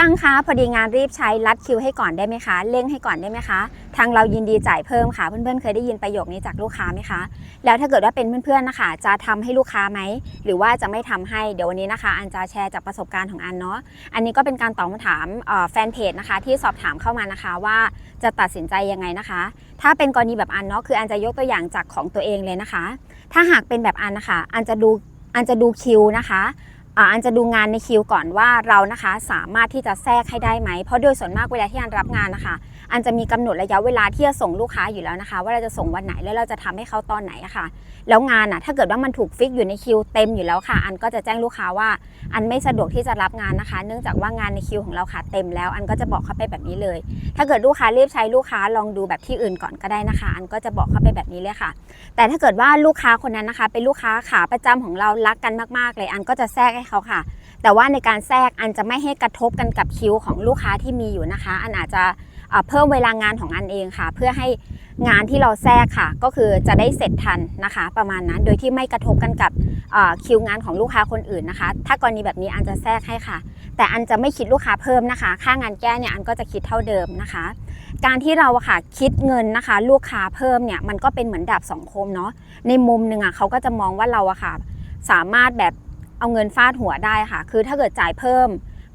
ช่างคะพอดีงานรีบใช้รัดคิวให้ก่อนได้ไหมคะเร่งให้ก่อนได้ไหมคะ ทางเรายินดีจ่ายเพิ่มค่ะเพื่อนๆเคยได้ยินประโยคนี้จากลูกค้าไหมคะ แล้วถ้าเกิดว่าเป็นเพื่อนๆนะคะ จะทำให้ลูกค้าไหมหรือว่าจะไม่ทำให้เดี๋ยววันนี้นะคะ อันจะแชร์จากประสบการณ์ของอันเนาะอันนี้ก็เป็นการตอบคำถามแฟนเพจนะคะ ที่สอบถามเข้ามานะคะว่าจะตัดสินใจยังไงนะคะ ถ้าเป็นกรณีแบบอันเนาะคืออันจะยกตัวอย่างจากของตัวเองเลยนะคะ ถ้าหากเป็นแบบอันนะคะ อันจะดูอันจะดูคิวนะคะ อันจะดูงานในคิวก่อนว่าเรานะคะสามารถที่จะแทรกให้ได้ไหม เพราะโดยส่วนมากเวลาที่อันรับงานนะคะ อันจะมีกำหนดระยะเวลาที่จะส่งลูกค้าอยู่แล้วนะคะ ว่าเราจะส่งวันไหนแล้วเราจะทำให้เขาตอนไหนอะค่ะ แล้วงานอะถ้าเกิดว่ามันถูกฟิกอยู่ในคิวเต็มอยู่แล้วค่ะ อันก็จะแจ้งลูกค้าว่าอันไม่สะดวกที่จะรับงานนะคะ เนื่องจากว่างานในคิวของเราค่ะเต็มแล้ว อันก็จะบอกเขาไปแบบนี้เลย ถ้าเกิดลูกค้ารีบใช้ลูกค้าลองดูแบบที่อื่นก่อนก็ได้นะคะ อันก็จะบอกเขาไปแบบนี้เลยค่ะ แต่ถ้าเกิดว่าลูกค้าคนนั้นนะคะ เป็นลูกค้าขาประจำของเรารักกันมากๆ เลยอันก็จะแทรกให้เขาค่ะ แต่ว่าในการแทรกอันจะไม่ให้กระทบกันกับคิวของลูกค้าที่มีอยู่นะคะ อันอาจจะ เพิ่มเวลางานของอันเองค่ะ เพื่อให้งานที่เราแทรกค่ะ ก็คือจะได้เสร็จทันนะคะ ประมาณนั้นโดยที่ไม่กระทบกันกับคิวงานของลูกค้าคนอื่นนะคะ ถ้ากรณีแบบนี้อันจะแทรกให้ค่ะ แต่อันจะไม่คิดลูกค้าเพิ่มนะคะ ค่างานแก้เนี่ยอันก็จะคิดเท่าเดิมนะคะ การที่เราค่ะคิดเงินนะคะ ลูกค้าเพิ่มเนี่ยมันก็เป็นเหมือนดาบสองคมเนาะในมุมหนึ่งอะเขาก็จะมองว่าเราอะค่ะ สามารถแบบเอาเงินฟาดหัวได้ค่ะ คือถ้าเกิดจ่ายเพิ่ม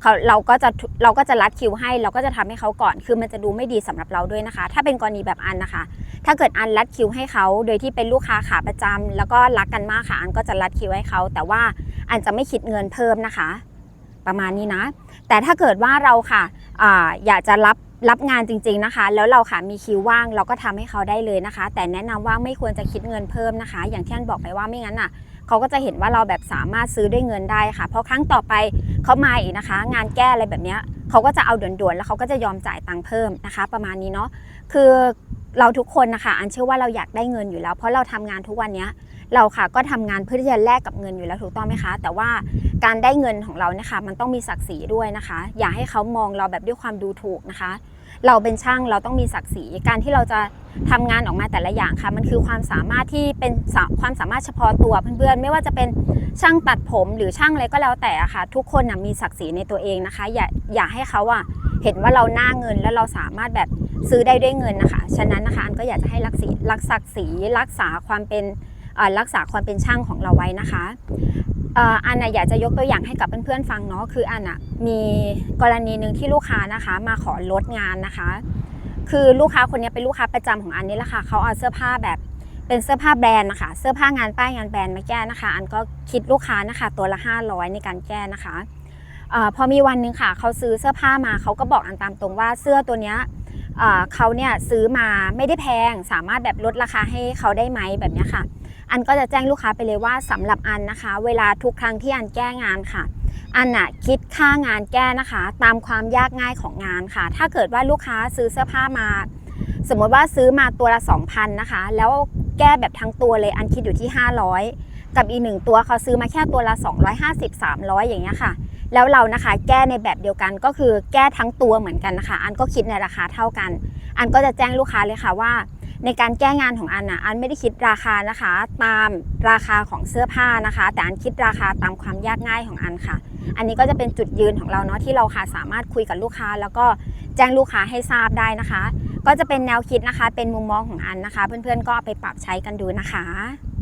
เขาเราก็จะเราก็จะรัดคิวให้ เราก็จะทำให้เขาก่อน คือมันจะดูไม่ดีสำหรับเราด้วยนะคะ ถ้าเป็นกรณีแบบอันนะคะ ถ้าเกิดอันรัดคิวให้เขาโดยที่เป็นลูกค้าขาประจำแล้วก็รักกันมากค่ะ อันก็จะรัดคิวให้เขา แต่ว่าอันจะไม่คิดเงินเพิ่มนะคะ ประมาณนี้นะ แต่ถ้าเกิดว่าเราค่ะออยากจะรับรับงานจริงๆนะคะ แล้วเราค่ะมีคิวว่างเราก็ทำให้เขาได้เลยนะคะ แต่แนะนำว่าไม่ควรจะคิดเงินเพิ่มนะคะ อย่างที่อันบอกไปว่าไม่งั้นอะ เขาก็จะเห็นว่าเราแบบสามารถซื้อด้วยเงินได้ค่ะเพราะครั้งต่อไปเขามาอีกนะคะ งานแก้อะไรแบบเนี้ยเขาก็จะเอาด่วนๆ แล้วเขาก็จะยอมจ่ายตังค์เพิ่มนะคะ ประมาณนี้เนาะคือเราทุกคนนะคะอันเชื่อว่าเราอยากได้เงินอยู่แล้ว เพราะเราทำงานทุกวันเนี้ยเราค่ะก็ทำงานเพื่อที่จะแลกกับเงินอยู่แล้วถูกต้องไหมคะ แต่ว่าการได้เงินของเรานี่ยค่ะมันต้องมีศักดิ์ศรีด้วยนะคะ อย่าให้เขามองเราแบบด้วยความดูถูกนะคะ เราเป็นช่างเราต้องมีศักดิ์ศรีการที่เราจะทำงานออกมาแต่ละอย่างค่ะ มันคือความสามารถที่เป็นความสามารถเฉพาะตัวเพื่อนๆ ไม่ว่าจะเป็นช่างตัดผมหรือช่างอะไรก็แล้วแต่ค่ะ ทุกคนมีศักดิ์ศรีในตัวเองนะคะ อย่าอย่าให้เขาอะเห็นว่าเราหน้าเงินแล้วเราสามารถแบบซื้อได้ด้วยเงินนะคะ ฉะนั้นนะคะอันก็อยากจะให้รักษีรักศักดิ์ศรีรักษาความเป็นรักษาความเป็นช่างของเราไว้นะคะ อันน่ะอยากจะยกตัวอย่างให้กับเพื่อนๆฟังเนาะคืออันน่ะมีกรณีหนึ่งที่ลูกค้านะคะมาขอลดงานนะคะ คือลูกค้าคนนี้เป็นลูกค้าประจำของอันนี่แหละค่ะเขาเอาเสื้อผ้าแบบเป็นเสื้อผ้าแบรนด์นะคะเสื้อผ้างานป้ายงานแบรนด์มาแก้นะคะ อันก็คิดลูกค้านะคะตัวละ 500 ในการแก้นะคะอพอมีวันหนึ่งค่ะเขาซื้อเสื้อผ้ามาเขาก็บอกอันตามตรงว่าเสื้อตัวเนี้ยเขาเนี่ยซื้อมาไม่ได้แพงสามารถแบบลดราคาให้เขาได้ไหมแบบนี้ค่ะ อันก็จะแจ้งลูกค้าไปเลยว่าสำหรับอันนะคะ เวลาทุกครั้งที่อันแก้งานค่ะ อันน่ะคิดค่างานแก้นะคะ ตามความยากง่ายของงานค่ะ ถ้าเกิดว่าลูกค้าซื้อเสื้อผ้ามา สมมติว่าซื้อมาตัวละ 2,000นะคะ แล้วแก้แบบทั้งตัวเลยอันคิดอยู่ที่ 500 กับอีกหนึ่งตัวเขาซื้อมาแค่ตัวละ 250 300 อย่างเงี้ยค่ะ แล้วเรานะคะแก้ในแบบเดียวกันก็คือแก้ทั้งตัวเหมือนกันนะคะ อันก็คิดในราคาเท่ากัน อันก็จะแจ้งลูกค้าเลยค่ะว่า ในการแก้งานของอันนะอันไม่ได้คิดราคานะคะ ตามราคาของเสื้อผ้านะคะ แต่อันคิดราคาตามความยากง่ายของอันค่ะ อันนี้ก็จะเป็นจุดยืนของเราเนาะที่เราค่ะสามารถคุยกับลูกค้า แล้วก็แจ้งลูกค้าให้ทราบได้นะคะ ก็จะเป็นแนวคิดนะคะ เป็นมุมมองของอันนะคะ เพื่อนๆก็ไปปรับใช้กันดูนะคะ